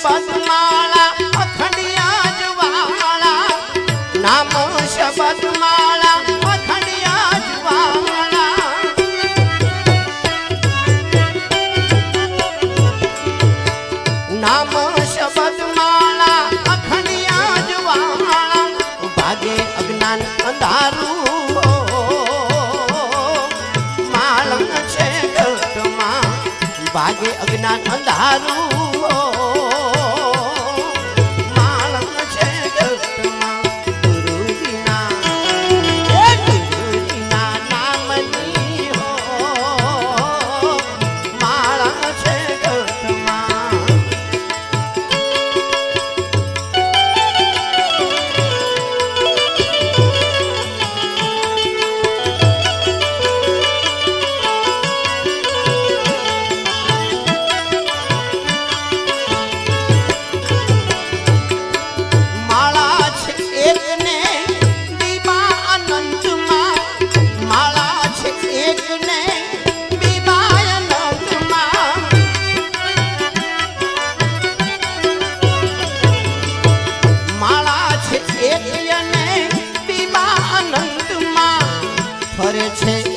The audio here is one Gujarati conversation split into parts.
શબદમાળા અખડિયા જવાળા નામ શબદમાળા અખડિયા જવાળા નામ શબદમાળા અખડિયા જવાળા ભાગે અજ્ઞાન અંધારું. ભાગે અજ્ઞાન અંધારું. છે એક પીવા અનંતમાં ફરે છે.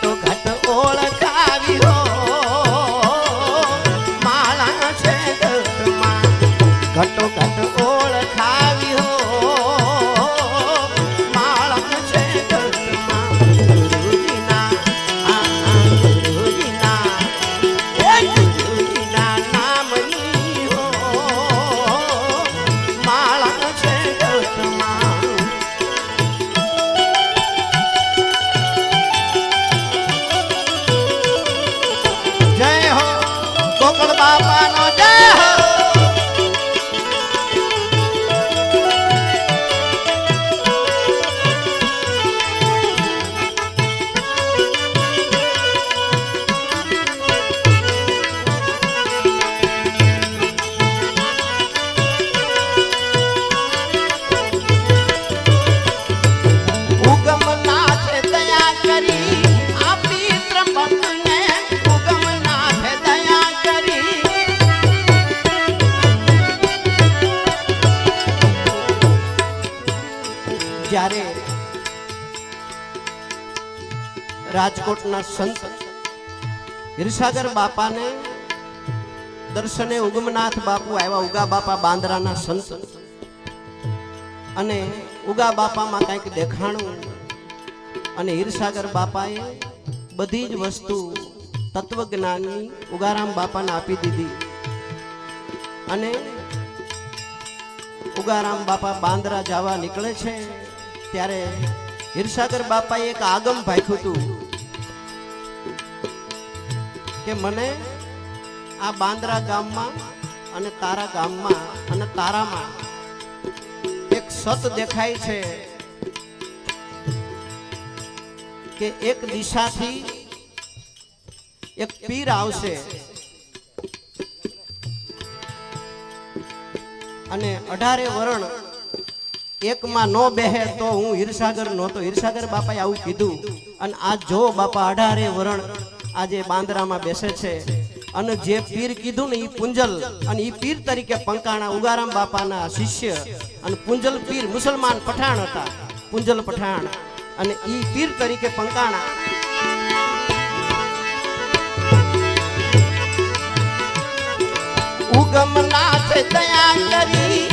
tocar. રાજકોટના સંત હિરસાગર બાપાને દર્શને ઉગમનાથ બાપુ આવ્યા ઉગા બાપા બાંદરાના સંત. અને ઉગા બાપામાં કંઈક દેખાણું અને હીરસાગર બાપાએ બધી જ વસ્તુ તત્વજ્ઞાનની ઉગારામ બાપાને આપી દીધી. અને ઉગારામ બાપા બાંદ્રા જવા નીકળે છે, ત્યારે હીરસાગર બાપાએ એક આગમ ભાખ્યું હતું. કે મને આ બાંદ્રા ગામમાં અને તારા ગામમાં અને તારામાં એક સત દેખાય છે કે એક દિશાથી એક પીર આવશે. અને અઢારે વરણ એકમાં નો બેહે તો હું હીરસાગર નહોતો. હીરસાગર બાપાએ આવું કીધું. અને આ જો બાપા અઢારે વરણ આજે બાંદરામાં બેસે છે. અને જે પીર કીધું ને એ પુંજલ, અને એ પીર તરીકે પંકાણા ઉગારામ બાપાના શિષ્ય, અને પુંજલ પીર મુસલમાન પઠાણ હતા. પુંજલ પઠાણ, અને એ પીર તરીકે પંકાણા. ઉગમનાથ દયા કરી